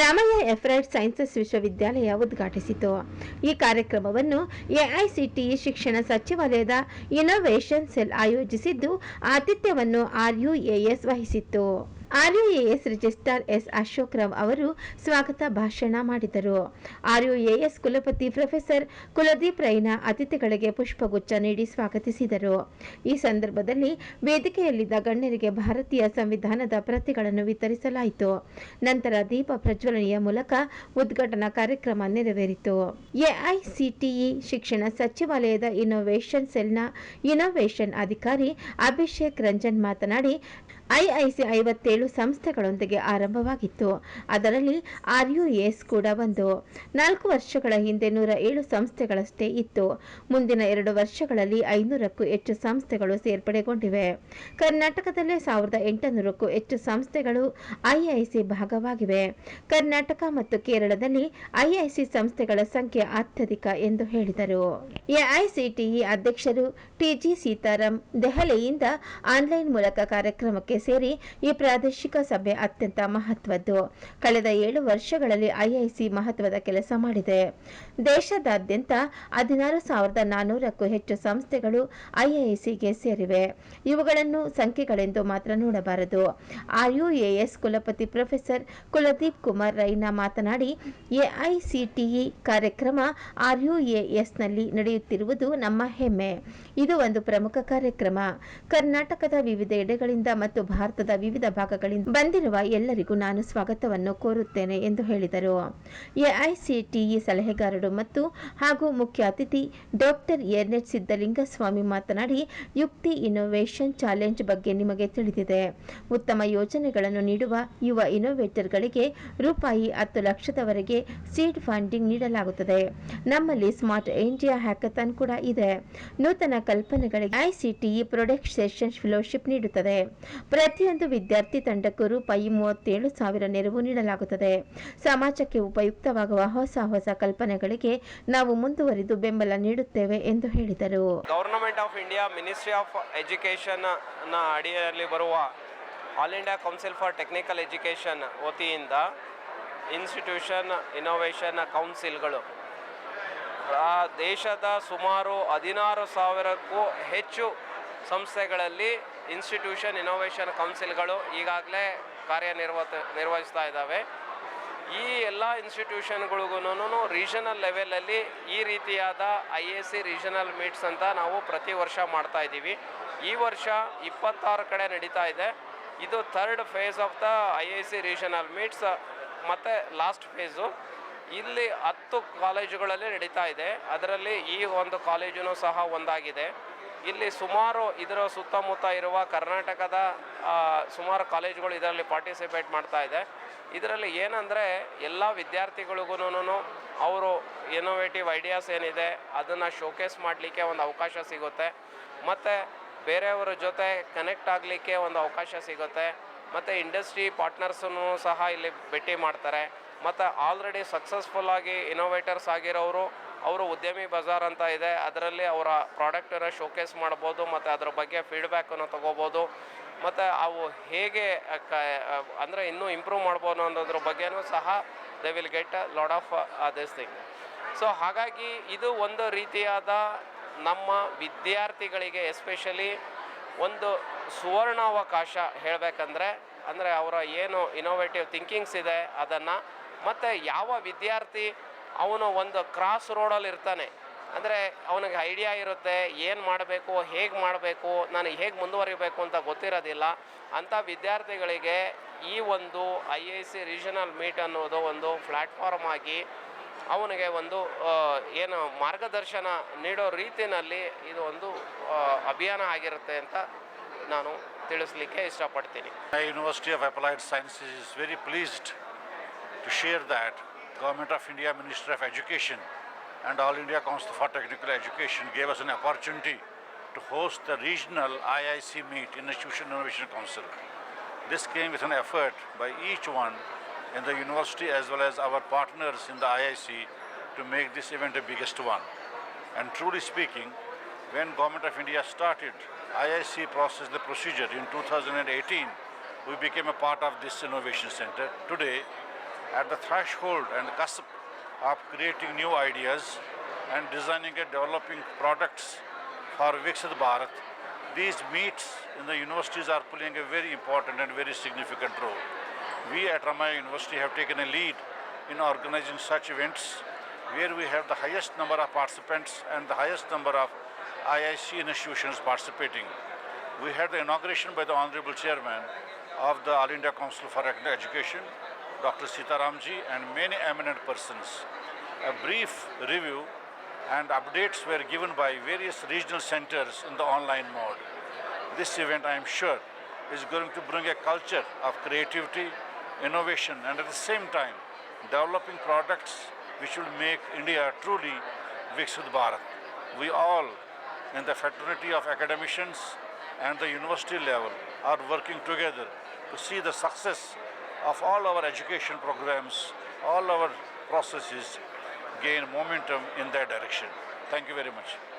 Ramaiah ಎಫ್ರೈಡ್ sciences ವಿಶ್ವವಿದ್ಯಾಲಯ ಉದ್ಘಾಟಿಸಿತು. ಈ ಕಾರ್ಯಕ್ರಮವನ್ನು ಎಐಸಿಟಿಇ ಶಿಕ್ಷಣ ಸಚಿವಾಲಯದ ಇನೋವೇಷನ್ ಸೆಲ್ ಆಯೋಜಿಸಿದ್ದು, ಆತಿಥ್ಯವನ್ನು RUAS ವಹಿಸಿತ್ತು. RUAS registrar S Ashok Rao ಅವರು ಸ್ವಾಗತ ಭಾಷಣ ಮಾಡಿದರು. ಆರ್ಯುಎಎಸ್ ಕುಲಪತಿ ಪ್ರೊಫೆಸರ್ ಕುಲದೀಪ್ ರೈನಾ ಅತಿಥಿಗಳಿಗೆ ಪುಷ್ಪಗುಚ್ಛ ನೀಡಿ ಸ್ವಾಗತಿಸಿದರು. ಈ ಸಂದರ್ಭದಲ್ಲಿ ವೇದಿಕೆಯಲ್ಲಿದ್ದ ಗಣ್ಯರಿಗೆ ಭಾರತೀಯ ಸಂವಿಧಾನದ ಪ್ರತಿಗಳನ್ನು ವಿತರಿಸಲಾಯಿತು. ನಂತರ ದೀಪ ಪ್ರಜ್ವಲನೆಯ ಮೂಲಕ ಉದ್ಘಾಟನಾ ಕಾರ್ಯಕ್ರಮ ನೆರವೇರಿತು. ಎಐಸಿಟಿಇ ಶಿಕ್ಷಣ ಸಚಿವಾಲಯದ ಇನ್ನೋವೇಷನ್ ಸೆಲ್ನ ಇನ್ನೋವೇಷನ್ ಅಧಿಕಾರಿ ಅಭಿಷೇಕ್ ರಂಜನ್ ಮಾತನಾಡಿ ಐಐಸಿ ಐವತ್ತೇಳು ಸಂಸ್ಥೆಗಳೊಂದಿಗೆ ಆರಂಭವಾಗಿತ್ತು. ಅದರಲ್ಲಿ ಆರ್ಯುಎಸ್ ಕೂಡ ಒಂದು. ನಾಲ್ಕು ವರ್ಷಗಳ ಹಿಂದೆ ನೂರ ಏಳು ಸಂಸ್ಥೆಗಳಷ್ಟೇ ಇತ್ತು. ಮುಂದಿನ ಎರಡು ವರ್ಷಗಳಲ್ಲಿ ಐನೂರಕ್ಕೂ ಹೆಚ್ಚು ಸಂಸ್ಥೆಗಳು ಸೇರ್ಪಡೆಗೊಂಡಿವೆ. ಕರ್ನಾಟಕದಲ್ಲೇ ಸಾವಿರದ ಎಂಟುನೂರಕ್ಕೂ ಹೆಚ್ಚು ಸಂಸ್ಥೆಗಳು ಐಐಸಿ ಭಾಗವಾಗಿವೆ. ಕರ್ನಾಟಕ ಮತ್ತು ಕೇರಳದಲ್ಲಿ ಐಐಸಿ ಸಂಸ್ಥೆಗಳ ಸಂಖ್ಯೆ ಅತ್ಯಧಿಕ ಎಂದು ಹೇಳಿದರು. ಎಐಸಿಟಿಇ ಅಧ್ಯಕ್ಷರು ಟಿಜಿ ಸೀತಾರಾಂ ದೆಹಲಿಯಿಂದ ಆನ್ಲೈನ್ ಮೂಲಕ ಕಾರ್ಯಕ್ರಮಕ್ಕೆ ಸೇರಿ ಈ ಪ್ರಾದೇಶಿಕ ಸಭೆ ಅತ್ಯಂತ ಮಹತ್ವದ್ದು. ಕಳೆದ ಏಳು ವರ್ಷಗಳಲ್ಲಿ ಐಐಸಿ ಮಹತ್ವದ ಕೆಲಸ ಮಾಡಿದೆ. ದೇಶದಾದ್ಯಂತ ಹದಿನಾರು ಸಾವಿರದ ನಾನ್ನೂರಕ್ಕೂ ಹೆಚ್ಚು ಸಂಸ್ಥೆಗಳು ಐಐಸಿಗೆ ಸೇರಿವೆ. ಇವುಗಳನ್ನು ಸಂಖ್ಯೆಗಳೆಂದು ಮಾತ್ರ ನೋಡಬಾರದು. ಆರ್ಯುಎಎಸ್ ಕುಲಪತಿ ಪ್ರೊಫೆಸರ್ ಕುಲದೀಪ್ ಕುಮಾರ್ ರೈನಾ ಮಾತನಾಡಿ, ಎಐಸಿಟಿಇ ಕಾರ್ಯಕ್ರಮ ಆರ್ಯುಎಎಸ್ನಲ್ಲಿ ನಡೆಯುತ್ತಿರುವುದು ನಮ್ಮ ಹೆಮ್ಮೆ. ಇದು ಒಂದು ಪ್ರಮುಖ ಕಾರ್ಯಕ್ರಮ. ಕರ್ನಾಟಕದ ವಿವಿಧ ಎಡೆಗಳಿಂದ ಮತ್ತು ಭಾರತದ ವಿವಿಧ ಭಾಗಗಳಿಂದ ಬಂದಿರುವ ಎಲ್ಲರಿಗೂ ನಾನು ಸ್ವಾಗತವನ್ನು ಕೋರುತ್ತೇನೆ ಎಂದು ಹೇಳಿದರು. ಎಐಸಿಟಿಇ ಸಲಹೆಗಾರರು ಮತ್ತು ಹಾಗೂ ಮುಖ್ಯ ಅತಿಥಿ ಡಾಕ್ಟರ್ ಎರ್ನೆಟ್ ಸಿದ್ದಲಿಂಗಸ್ವಾಮಿ ಮಾತನಾಡಿ, ಯುಕ್ತಿ ಇನ್ನೋವೇಷನ್ ಚಾಲೆಂಜ್ ಬಗ್ಗೆ ನಿಮಗೆ ತಿಳಿದಿದೆ. ಉತ್ತಮ ಯೋಜನೆಗಳನ್ನು ನೀಡುವ ಯುವ ಇನ್ನೋವೇಟರ್ಗಳಿಗೆ ರೂಪಾಯಿ ಹತ್ತು ಲಕ್ಷದವರೆಗೆ ಸೀಡ್ ಫಂಡಿಂಗ್ ನೀಡಲಾಗುತ್ತದೆ. ನಮ್ಮಲ್ಲಿ ಸ್ಮಾರ್ಟ್ ಇಂಡಿಯಾ ಹ್ಯಾಕಥಾನ್ ಕೂಡ ಇದೆ. ನೂತನ ಕಲ್ಪನೆಗಳಿಗೆ ಐಸಿಟಿಇ ಪ್ರೊಡಕ್ಟ್ ಸೆಷನ್ ಫೆಲೋಶಿಪ್ ನೀಡುತ್ತದೆ. ಪ್ರತಿಯೊಂದು ವಿದ್ಯಾರ್ಥಿ ತಂಡಕ್ಕೂ ರೂಪಾಯಿ ಮೂವತ್ತೇಳು ಸಾವಿರ ನೆರವು ನೀಡಲಾಗುತ್ತದೆ. ಸಮಾಜಕ್ಕೆ ಉಪಯುಕ್ತವಾಗುವ ಹೊಸ ಹೊಸ ಕಲ್ಪನೆಗಳಿಗೆ ನಾವು ಮುಂದುವರಿದು ಬೆಂಬಲ ನೀಡುತ್ತೇವೆ ಎಂದು ಹೇಳಿದರು. Government of India, ministry of education ಅಡಿಯಲ್ಲಿ ಬರುವ all India council for technical education ವತಿಯಿಂದ ಇನ್ಸ್ಟಿಟ್ಯೂಷನ್ ಇನೋವೇಷನ್ ಕೌನ್ಸಿಲ್ಗಳು ದೇಶದ ಸುಮಾರು ಹದಿನಾರು ಸಾವಿರಕ್ಕೂ ಹೆಚ್ಚು ಸಂಸ್ಥೆಗಳಲ್ಲಿ ಇನ್ಸ್ಟಿಟ್ಯೂಷನ್ ಇನೋವೇಷನ್ ಕೌನ್ಸಿಲ್ಗಳು ಈಗಾಗಲೇ ಕಾರ್ಯನಿರ್ವತ ನಿರ್ವಹಿಸ್ತಾ ಇದ್ದಾವೆ. ಈ ಎಲ್ಲ ಇನ್ಸ್ಟಿಟ್ಯೂಷನ್ಗಳಿಗೂ ರೀಜನಲ್ ಲೆವೆಲಲ್ಲಿ ಈ ರೀತಿಯಾದ I A C regional meets ಅಂತ ನಾವು ಪ್ರತಿ ವರ್ಷ ಮಾಡ್ತಾ ಇದ್ದೀವಿ. ಈ ವರ್ಷ ಇಪ್ಪತ್ತಾರು ಕಡೆ ನಡೀತಾ ಇದೆ. ಇದು third phase of the I A C regional meets, ಮತ್ತು ಲಾಸ್ಟ್ ಫೇಸು. ಇಲ್ಲಿ ಹತ್ತು ಕಾಲೇಜುಗಳಲ್ಲಿ ನಡೀತಾ ಇದೆ. ಅದರಲ್ಲಿ ಈ ಒಂದು ಕಾಲೇಜೂ ಸಹ ಒಂದಾಗಿದೆ. ಇಲ್ಲಿ ಸುಮಾರು ಇದರ ಸುತ್ತಮುತ್ತ ಇರುವ ಕರ್ನಾಟಕದ ಸುಮಾರು ಕಾಲೇಜುಗಳು ಇದರಲ್ಲಿ ಪಾರ್ಟಿಸಿಪೇಟ್ ಮಾಡ್ತಾ ಇದೆ. ಇದರಲ್ಲಿ ಏನಂದರೆ ಎಲ್ಲ ವಿದ್ಯಾರ್ಥಿಗಳಿಗೂ ಅವರು ಇನೋವೇಟಿವ್ ಐಡಿಯಾಸ್ ಏನಿದೆ ಅದನ್ನು ಶೋಕೇಸ್ ಮಾಡಲಿಕ್ಕೆ ಒಂದು ಅವಕಾಶ ಸಿಗುತ್ತೆ. ಮತ್ತು ಬೇರೆಯವರ ಜೊತೆ ಕನೆಕ್ಟ್ ಆಗಲಿಕ್ಕೆ ಒಂದು ಅವಕಾಶ ಸಿಗುತ್ತೆ. ಮತ್ತು ಇಂಡಸ್ಟ್ರಿ ಪಾರ್ಟ್ನರ್ಸನ್ನು ಸಹ ಇಲ್ಲಿ ಭೇಟಿ ಮಾಡ್ತಾರೆ. ಮತ್ತು ಆಲ್ರೆಡಿ ಸಕ್ಸಸ್ಫುಲ್ಲಾಗಿ ಇನೋವೇಟರ್ಸ್ ಆಗಿರೋರು ಅವರು ಉದ್ಯಮಿ ಬಜಾರ್ ಅಂತ ಇದೆ. ಅದರಲ್ಲಿ ಅವರ ಪ್ರಾಡಕ್ಟನ್ನು ಶೋಕೇಸ್ ಮಾಡ್ಬೋದು, ಮತ್ತು ಅದರ ಬಗ್ಗೆ ಫೀಡ್ಬ್ಯಾಕನ್ನು ತೊಗೋಬೋದು. ಮತ್ತು ಅವು ಹೇಗೆ ಕ ಅಂದರೆ ಇನ್ನೂ ಇಂಪ್ರೂವ್ ಮಾಡ್ಬೋದು ಅನ್ನೋದ್ರ ಬಗ್ಗೆನೂ ಸಹ they will get a lot of this thing so ಹಾಗಾಗಿ ಇದು ಒಂದು ರೀತಿಯಾದ ನಮ್ಮ ವಿದ್ಯಾರ್ಥಿಗಳಿಗೆ ಎಸ್ಪೆಷಲಿ ಒಂದು ಸುವರ್ಣಾವಕಾಶ ಹೇಳಬೇಕಂದ್ರೆ, ಅಂದರೆ ಅವರ ಏನು ಇನೋವೇಟಿವ್ ಥಿಂಕಿಂಗ್ಸ್ ಇದೆ ಅದನ್ನು, ಮತ್ತು ಯಾವ ವಿದ್ಯಾರ್ಥಿ ಅವನು ಒಂದು ಕ್ರಾಸ್ ರೋಡಲ್ಲಿ ಇರ್ತಾನೆ. ಅಂದರೆ ಅವನಿಗೆ ಐಡಿಯಾ ಇರುತ್ತೆ, ಏನು ಮಾಡಬೇಕು, ಹೇಗೆ ಮಾಡಬೇಕು, ನಾನು ಹೇಗೆ ಮುಂದುವರಿಬೇಕು ಅಂತ ಗೊತ್ತಿರೋದಿಲ್ಲ. ಅಂಥ ವಿದ್ಯಾರ್ಥಿಗಳಿಗೆ ಈ ಒಂದು I I C regional meet ಅನ್ನೋದು ಒಂದು ಪ್ಲ್ಯಾಟ್ಫಾರ್ಮ್ ಆಗಿ ಅವನಿಗೆ ಒಂದು ಏನು ಮಾರ್ಗದರ್ಶನ ನೀಡೋ ರೀತಿಯಲ್ಲಿ ಇದು ಒಂದು ಅಭಿಯಾನ ಆಗಿರುತ್ತೆ ಅಂತ ನಾನು ತಿಳಿಸ್ಲಿಕ್ಕೆ ಇಷ್ಟಪಡ್ತೀನಿ. University of applied sciences is very pleased to share that. Government of India Ministry of Education and All India Council for Technical Education gave us an opportunity to host the regional IIC meet Institution Innovation Council. This came with an effort by each one in the university as well as our partners in the IIC to make this event the biggest one. And truly speaking, when Government of India started IIC process the procedure in 2018, we became a part of this innovation center. Today, at the threshold and the cusp of creating new ideas and designing and developing products for Viksit Bharat. These meets in the universities are playing a very important and very significant role. We at Ramaya University have taken a lead in organizing such events where we have the highest number of participants and the highest number of IIC institutions participating. We had the inauguration by the Honorable Chairman of the All India Council for Education, Dr. Sitaramji, and many eminent persons. A brief review and updates were given by various regional centers in the online mode. This event, I am sure, is going to bring a culture of creativity, innovation, and at the same time, developing products which will make India truly Viksit Bharat. We all, in the fraternity of academicians and the university level, are working together to see the success of all our education programs, all our processes gain momentum in that direction. Thank you very much.